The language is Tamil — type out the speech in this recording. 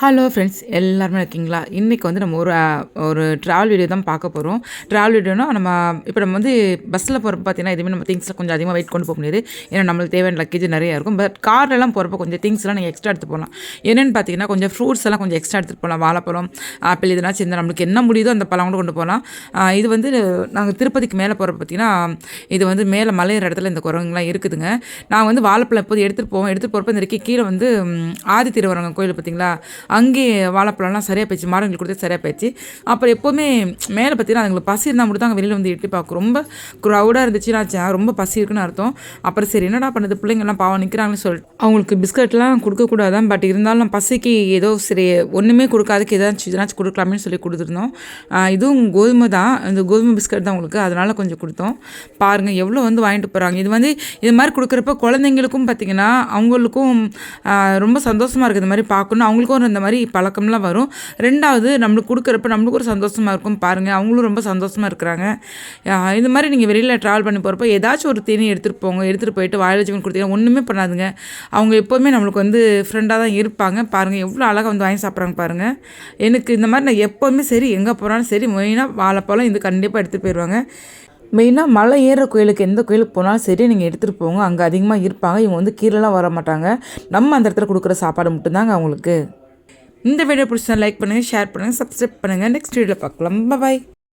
ஹலோ ஃப்ரெண்ட்ஸ் எல்லாருமே இருக்கீங்களா? இன்றைக்கி வந்து நம்ம ஒரு ஒரு ட்ராவல் வீடியோ தான் பார்க்க போகிறோம் ட்ராவல் வீடியோனா நம்ம இப்போ நம்ம வந்து பஸ்ஸில் போகிறப்ப பார்த்தீங்கன்னா எதுவுமே நம்ம திங்ஸில் கொஞ்சம் அதிகமாக வெயிட் கொண்டு போக முடியாது. ஏன்னா நம்மளுக்கு தேவையான லக்கேஜ் நிறையா இருக்கும். பட் கார்லலாம் போகிறப்ப கொஞ்சம் திங்ஸ்லாம் நீங்கள் எக்ஸ்ட்ரா எடுத்து போகலாம் என்னென்னு பார்த்தீங்கன்னா கொஞ்சம் ஃப்ரூட்ஸ் எல்லாம் கொஞ்சம் எக்ஸ்ட்ரா எடுத்துகிட்டு போகலாம் வாழைப்பழம் ஆப்பிள் இதெல்லாம் இருந்தால் நம்மளுக்கு என்ன முடியுதோ அந்த பழம் கூட கொண்டு போகலாம். இது வந்து நாங்கள் திருப்பதிக்கு மேலே போகிறப்ப பார்த்தீங்கன்னா இது வந்து மேலே மலையிற இடத்துல இந்த குரங்குலாம் இருக்குதுங்க. நான் வந்து வாழைப்பழம் எப்போது எடுத்துகிட்டு போவோம். எடுத்துகிட்டு போகிறப்ப இந்த கீழே வந்து ஆதி திருவரங்கம் கோயில் பார்த்தீங்களா அங்கேயே வாழைப்பழம்லாம் சரியாக போயிடுச்சு மாடுங்களுக்கு கொடுத்து சரியாக போயிடுச்சு. அப்புறம் எப்போவுமே மேலே பார்த்தீங்கன்னா அதுங்களுக்கு பசி இருந்தால் மட்டும் தான் அங்கே வெளியில் வந்து எட்டி பார்க்கும். ரொம்ப க்ரௌடாக இருந்துச்சுன்னா ரொம்ப பசி இருக்குன்னு அர்த்தம். அப்புறம் சரி என்னடா பண்ணுறது பிள்ளைங்கள்லாம் பாவம் நிற்கிறாங்கன்னு சொல்லிட்டு. அவங்களுக்கு பிஸ்கட்லாம் கொடுக்கக்கூடாதான் பட் இருந்தாலும் பசிக்கு ஏதோ சரி ஒன்றுமே கொடுக்காதுக்கு ஏதாச்சும் இதனாச்சும் கொடுக்கலாமே சொல்லி கொடுத்துருந்தோம். இதுவும் கோதுமை தான். இந்த கோதுமை பிஸ்கட் தான் உங்களுக்கு அதனால் கொஞ்சம் கொடுத்தோம். பாருங்கள் எவ்வளோ வந்து வாங்கிட்டு போகிறாங்க இது வந்து இது மாதிரி கொடுக்குறப்ப குழந்தைங்களுக்கும் பார்த்திங்கன்னா அவங்களுக்கும் ரொம்ப சந்தோஷமாக இருக்குது. இந்த மாதிரி பார்க்கணும். அவங்களுக்கும் ஒரு இந்த மாதிரி பழக்கம்லாம் வரும். ரெண்டாவது நம்மளுக்கு கொடுக்குறப்ப நம்மளுக்கு ஒரு சந்தோஷமாக இருக்கும். பாருங்கள் அவங்களும் ரொம்ப சந்தோஷமாக இருக்கிறாங்க. இந்த இது மாதிரி நீங்கள் வெளியில் ட்ராவல் பண்ணி போகிறப்ப ஏதாச்சும் ஒரு தேனி எடுத்துகிட்டு போங்க எடுத்துகிட்டு போயிட்டு வாயில் வச்சு கொடுத்தீங்கன்னா ஒன்றுமே பண்ணாதுங்க. அவங்க எப்போவுமே நம்மளுக்கு வந்து ஃப்ரெண்டாக தான் இருப்பாங்க. பாருங்கள் எவ்வளோ அழகாக வந்து வாங்கி சாப்பிட்றாங்க பாருங்கள் எனக்கு இந்த மாதிரி நான் எப்போவுமே சரி எங்கே போனாலும் சரி மெயினாக வாழைப்பழம் இது கண்டிப்பாக எடுத்துகிட்டு போயிடுவாங்க. மெயினாக மலை ஏறுற கோயிலுக்கு எந்த கோயிலுக்கு போனாலும் சரி நீங்கள் எடுத்துகிட்டு போங்க. அங்கே அதிகமாக இருப்பாங்க. இவங்க வந்து கீழெலாம் வர மாட்டாங்க. நம்ம அந்த இடத்துல கொடுக்குற சாப்பாடு மட்டும்தாங்க அவங்களுக்கு. இந்த வீடியோ பிடிச்சா லைக் பண்ணுங்கள் ஷேர் பண்ணுங்கள் சப்ஸ்கிரைப் பண்ணுங்கள் நெக்ஸ்ட் வீடியோவில் பார்க்கலாம். பாய்